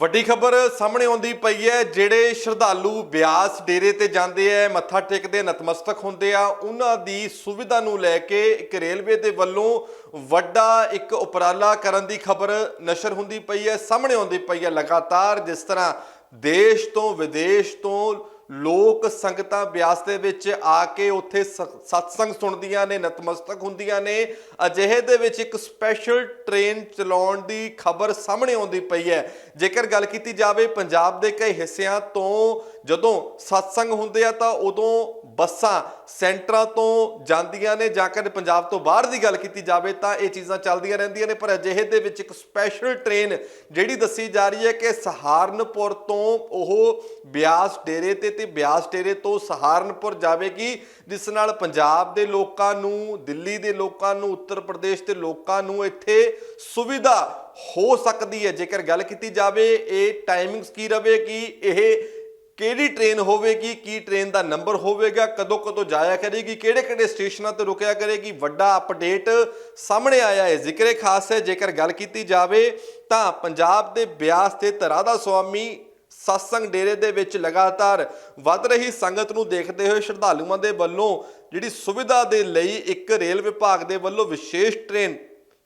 ਵੱਡੀ ਖਬਰ ਸਾਹਮਣੇ ਆਉਂਦੀ ਪਈ ਹੈ, ਜਿਹੜੇ ਸ਼ਰਧਾਲੂ ਬਿਆਸ ਡੇਰੇ ਤੇ ਜਾਂਦੇ ਆ, ਮੱਥਾ ਟੇਕਦੇ, ਨਤਮਸਤਕ ਹੁੰਦੇ ਆ, ਉਹਨਾਂ ਦੀ ਸੁਵਿਧਾ ਨੂੰ ਲੈ ਕੇ ਇੱਕ ਰੇਲਵੇ ਦੇ ਵੱਲੋਂ ਵੱਡਾ ਇੱਕ ਉਪਰਾਲਾ ਕਰਨ ਦੀ ਖਬਰ ਨਸ਼ਰ ਹੁੰਦੀ ਪਈ ਹੈ, ਸਾਹਮਣੇ ਆਉਂਦੀ ਪਈ ਹੈ ਲਗਾਤਾਰ, ਜਿਸ ਤਰ੍ਹਾਂ ਦੇਸ਼ ਤੋਂ ਵਿਦੇਸ਼ ਤੋਂ ਲੋਕ ਸੰਗਤਾਂ ਬਿਆਸ ਦੇ ਵਿੱਚ ਆ ਕੇ ਉੱਥੇ ਸ- ਸਤਸੰਗ ਸੁਣਦੀਆਂ ਨੇ, ਨਤਮਸਤਕ ਹੁੰਦੀਆਂ ਨੇ। ਅਜਿਹੇ ਦੇ ਵਿੱਚ ਇੱਕ ਸਪੈਸ਼ਲ ਟ੍ਰੇਨ ਚਲਾਉਣ ਦੀ ਖਬਰ ਸਾਹਮਣੇ ਆਉਂਦੀ ਪਈ ਹੈ। ਜੇਕਰ ਗੱਲ ਕੀਤੀ ਜਾਵੇ ਪੰਜਾਬ ਦੇ ਕਈ ਹਿੱਸਿਆਂ ਤੋਂ ਜਦੋਂ ਸਤਸੰਗ ਹੁੰਦੇ ਆ ਤਾਂ ਉਦੋਂ ਬੱਸਾਂ ਸੈਂਟਰਾਂ ਤੋਂ ਜਾਂਦੀਆਂ ਨੇ ਜਾਂ ਕਰ ਪੰਜਾਬ ਤੋਂ ਬਾਹਰ ਦੀ ਗੱਲ ਕੀਤੀ ਜਾਵੇ ਤਾਂ ਇਹ ਚੀਜ਼ਾਂ ਚੱਲਦੀਆਂ ਰਹਿੰਦੀਆਂ ਨੇ, ਪਰ ਅਜਿਹੇ ਦੇ ਵਿੱਚ ਇੱਕ ਸਪੈਸ਼ਲ ਟ੍ਰੇਨ ਜਿਹੜੀ ਦੱਸੀ ਜਾ ਰਹੀ ਹੈ ਕਿ ਸਹਾਰਨਪੁਰ ਤੋਂ ਉਹ ਬਿਆਸ ਡੇਰੇ ਤੇ ਤੇ ਬਿਆਸ ਡੇਰੇ ਤੋਂ ਸਹਾਰਨਪੁਰ ਜਾਵੇਗੀ, ਜਿਸ ਨਾਲ ਪੰਜਾਬ ਦੇ ਲੋਕਾਂ ਨੂੰ, ਦਿੱਲੀ ਦੇ ਲੋਕਾਂ ਨੂੰ, ਉੱਤਰ ਪ੍ਰਦੇਸ਼ ਦੇ ਲੋਕਾਂ ਨੂੰ ਇੱਥੇ ਸੁਵਿਧਾ ਹੋ ਸਕਦੀ ਹੈ। ਜੇਕਰ ਗੱਲ ਕੀਤੀ ਜਾਵੇ, ਇਹ ਟਾਈਮਿੰਗਸ ਕੀ ਰਵੇਗੀ? ਇਹ ਕਿਹੜੀ ਟ੍ਰੇਨ ਹੋਵੇਗੀ, ਕੀ ਟ੍ਰੇਨ ਦਾ ਨੰਬਰ ਹੋਵੇਗਾ, ਕਦੋਂ ਕਦੋਂ ਜਾਇਆ ਕਰੇਗੀ, ਕਿਹੜੇ ਕਿਹੜੇ ਸਟੇਸ਼ਨਾਂ ਤੇ ਰੁਕਿਆ ਕਰੇਗੀ, ਵੱਡਾ ਅਪਡੇਟ ਸਾਹਮਣੇ ਆਇਆ ਹੈ। ਜ਼ਿਕਰੇ ਖਾਸ ਹੈ, ਜੇਕਰ ਗੱਲ ਕੀਤੀ ਜਾਵੇ ਤਾਂ ਪੰਜਾਬ ਦੇ ਬਿਆਸ ਤੇ ਤਰਾਦਾ ਸੁਆਮੀ ਸਤਸੰਗ ਡੇਰੇ ਦੇ ਵਿੱਚ ਲਗਾਤਾਰ ਵੱਧ ਰਹੀ ਸੰਗਤ ਨੂੰ ਦੇਖਦੇ ਹੋਏ ਸ਼ਰਧਾਲੂਆਂ ਦੇ ਵੱਲੋਂ ਜਿਹੜੀ ਸੁਵਿਧਾ ਦੇ ਲਈ ਇੱਕ ਰੇਲ ਵਿਭਾਗ ਦੇ ਵੱਲੋਂ ਵਿਸ਼ੇਸ਼ ਟ੍ਰੇਨ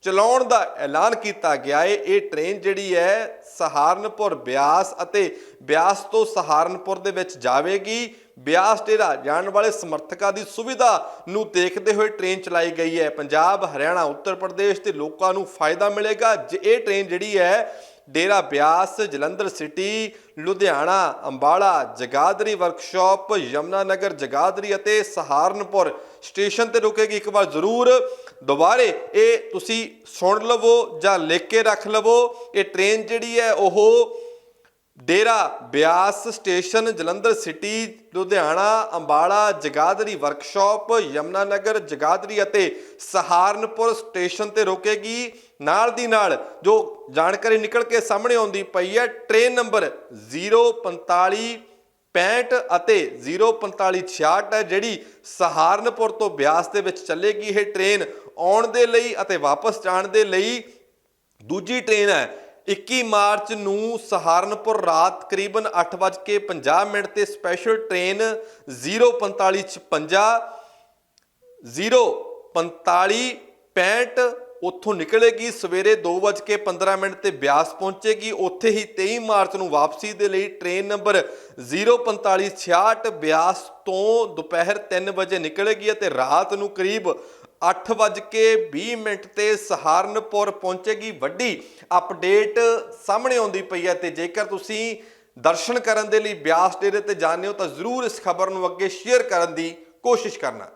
ਚਲਾਉਣ ਦਾ ਐਲਾਨ ਕੀਤਾ ਗਿਆ ਹੈ ਇਹ ਟ੍ਰੇਨ ਜਿਹੜੀ ਹੈ ਸਹਾਰਨਪੁਰ ਬਿਆਸ ਅਤੇ ਬਿਆਸ ਤੋਂ ਸਹਾਰਨਪੁਰ ਦੇ ਵਿੱਚ ਜਾਵੇਗੀ। ਬਿਆਸ ਡੇਰਾ ਜਾਣ ਵਾਲੇ ਸਮਰਥਕਾਂ ਦੀ ਸੁਵਿਧਾ ਨੂੰ ਦੇਖਦੇ ਹੋਏ ਟ੍ਰੇਨ ਚਲਾਈ ਗਈ ਹੈ। ਪੰਜਾਬ, ਹਰਿਆਣਾ, ਉੱਤਰ ਪ੍ਰਦੇਸ਼ ਦੇ ਲੋਕਾਂ ਨੂੰ ਫਾਇਦਾ ਮਿਲੇਗਾ। ਜੇ ਇਹ ਟ੍ਰੇਨ ਜਿਹੜੀ ਹੈ ਡੇਰਾ ਬਿਆਸ, ਜਲੰਧਰ ਸਿਟੀ, ਲੁਧਿਆਣਾ, ਅੰਬਾਲਾ, ਜਗਾਦਰੀ ਵਰਕਸ਼ਾਪ, ਯਮਨਾ ਨਗਰ, ਜਗਾਦਰੀ ਅਤੇ ਸਹਾਰਨਪੁਰ ਸਟੇਸ਼ਨ ਤੇ ਰੁਕੇਗੀ ਇੱਕ ਵਾਰ ਜ਼ਰੂਰ। ਦੁਬਾਰੇ ਇਹ ਤੁਸੀਂ ਸੁਣ ਲਵੋ ਜਾਂ ਲਿਖ ਕੇ ਰੱਖ ਲਵੋ। ਇਹ ਟ੍ਰੇਨ ਜਿਹੜੀ ਹੈ, ਉਹ Dera Beas station, Jalandhar city, Ludhiana, Ambala, Jagadhri workshop Yamuna Nagar Jagadhri ਅਤੇ ਸਹਾਰਨਪੁਰ ਸਟੇਸ਼ਨ ਤੇ ਰੁਕੇਗੀ। ਨਾਲ ਦੀ ਨਾਲ ਜੋ ਜਾਣਕਾਰੀ ਨਿਕਲ ਕੇ ਸਾਹਮਣੇ ਆਉਂਦੀ ਪਈ ਹੈ, ਟ੍ਰੇਨ ਨੰਬਰ 045 65 ਅਤੇ 04566 ਹੈ, ਜਿਹੜੀ ਸਹਾਰਨਪੁਰ ਤੋਂ ਬਿਆਸ ਦੇ ਵਿੱਚ ਚੱਲੇਗੀ ਇਹ ਟ੍ਰੇਨ ਆਉਣ ਦੇ ਲਈ ਅਤੇ ਵਾਪਸ ਜਾਣ ਦੇ ਲਈ ਦੂਜੀ ਟ੍ਰੇਨ ਹੈ। 21 ਮਾਰਚ ਨੂੰ ਸਹਾਰਨਪੁਰ ਰਾਤ ਕਰੀਬਨ 8:50 ਮਿੰਟ ਤੇ ਸਪੈਸ਼ਲ ਟ੍ਰੇਨ 04556 04565 ਉੱਥੋਂ ਨਿਕਲੇਗੀ, ਸਵੇਰੇ 2:15 ਮਿੰਟ ਤੇ ਬਿਆਸ ਪਹੁੰਚੇਗੀ। ਉੱਥੇ ਹੀ 23 ਮਾਰਚ ਨੂੰ ਵਾਪਸੀ ਦੇ ਲਈ ਟ੍ਰੇਨ ਨੰਬਰ 04566 ਬਿਆਸ ਤੋਂ ਦੁਪਹਿਰ 3 ਵਜੇ ਨਿਕਲੇਗੀ ਅਤੇ ਰਾਤ ਨੂੰ ਕਰੀਬ 8:20 ਮਿੰਟ ਤੇ ਸਹਾਰਨਪੁਰ ਪਹੁੰਚੇਗੀ ਵੱਡੀ ਅਪਡੇਟ ਸਾਹਮਣੇ ਆਉਂਦੀ ਪਈ ਹੈ ਤੇ ਜੇਕਰ ਤੁਸੀਂ ਦਰਸ਼ਨ ਕਰਨ ਦੇ ਲਈ ਬਿਆਸ ਡੇਰੇ ਤੇ ਜਾਂਦੇ ਹੋ ਤਾਂ ਜ਼ਰੂਰ ਇਸ ਖਬਰ ਨੂੰ ਅੱਗੇ ਸ਼ੇਅਰ ਕਰਨ ਦੀ ਕੋਸ਼ਿਸ਼ ਕਰਨਾ।